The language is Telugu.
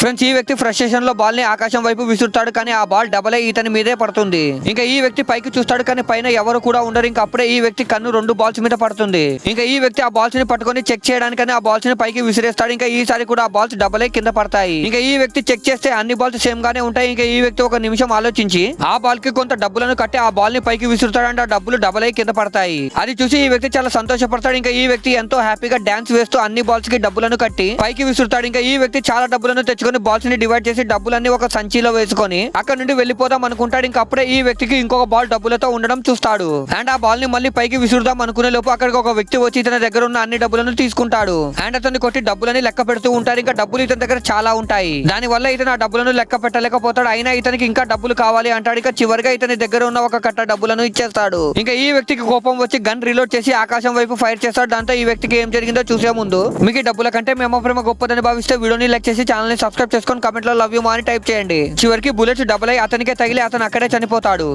ఫ్రెండ్స్ ఈ వ్యక్తి ఫ్రస్ట్రేషన్లో బాల్ని ఆకాశం వైపు విసురుతాడు కానీ ఆ బాల్ డబల్ అయి ఇతని మీదే పడుతుంది. ఇంకా ఈ వ్యక్తి పైకి చూస్తాడు కానీ పైన ఎవరు కూడా ఉండరు. ఇంకా అప్పుడే ఈ వ్యక్తి కన్ను రెండు బాల్స్ మీద పడుతుంది. ఇంకా ఈ వ్యక్తి ఆ బాల్స్ని పట్టుకొని చెక్ చేయడానికని ఆ బాల్స్ని పైకి విసిరేస్తాడు. ఇంకా ఈసారి కూడా ఆ బాల్స్ డబల్ అయి కింద పడతాయి. ఇంకా ఈ వ్యక్తి చెక్ చేస్తే అన్ని బాల్స్ సేమ్ గానే ఉంటాయి. ఇంకా ఈ వ్యక్తి ఒక నిమిషం ఆలోచించి ఆ బాల్కి కొంత డబ్బులను కట్టి ఆ బాల్ని పైకి విసురుతాడు అంటే ఆ డబ్బులు డబల్ అయి కింద పడతాయి. అది చూసి ఈ వ్యక్తి చాలా సంతోషపడతాడు. ఇంకా ఈ వ్యక్తి ఎంతో హ్యాపీగా డాన్స్ వేస్తూ అన్ని బాల్స్కి డబ్బులను కట్టి పైకి విసురుతాడు. ఇంకా ఈ వ్యక్తి చాలా డబ్బులను తెచ్చుకొని బాల్స్ని డివైడ్ చేసి డబ్బులన్నీ ఒక సంచిలో వేసుకొని అక్కడ నుండి వెళ్ళిపోదాం అనుకుంటాడు. ఇంకా అప్పుడే ఈ వ్యక్తికి ఇంకొక బాల్ డబ్బులతో ఉండడం చూస్తాడు. అండ్ ఆ బాల్ని మళ్ళీ పైకి విసురుదాం అనుకునే లోపు అక్కడికి ఒక వ్యక్తి వచ్చి ఇతని దగ్గర ఉన్న అన్ని డబ్బులను తీసుకుంటాడు. అండ్ అతన్ని కొట్టి డబ్బులని లెక్క పెడుతూ ఉంటారు ఇంకా డబ్బులు ఇతని దగ్గర చాలా ఉంటాయి. దాని వల్ల ఇతను ఆ డబ్బులను లెక్క పెట్టలేకపోతాడు. అయినా ఇతనికి ఇంకా డబ్బులు కావాలి అంటాడు. ఇక చివరిగా ఇతని దగ్గర ఉన్న ఒక కట్ట డబ్బులను ఇచ్చేస్తాడు. ఇంకా ఈ వ్యక్తికి కోపం వచ్చి గన్ రిలోడ్ చేసి ఆకాశం వైపు ఫైర్ చేస్తాడు. దాంతో ఈ వ్యక్తికి ఏం జరిగిందో చూసే ముందు మీకు డబ్బుల కంటే మేము ప్రేమ గొప్పదని భావిస్తే వీడియోని లైక్ చేసి ఛానల్ని సబ్స్క్రైబ్ చేసుకొని కమెంట్లో లవ్ యూ అని టైప్ చేయండి. చివరికి బుల్లెట్స్ డబుల్ అయి అతనికే తగిలి అతను అక్కడే చనిపోతాడు.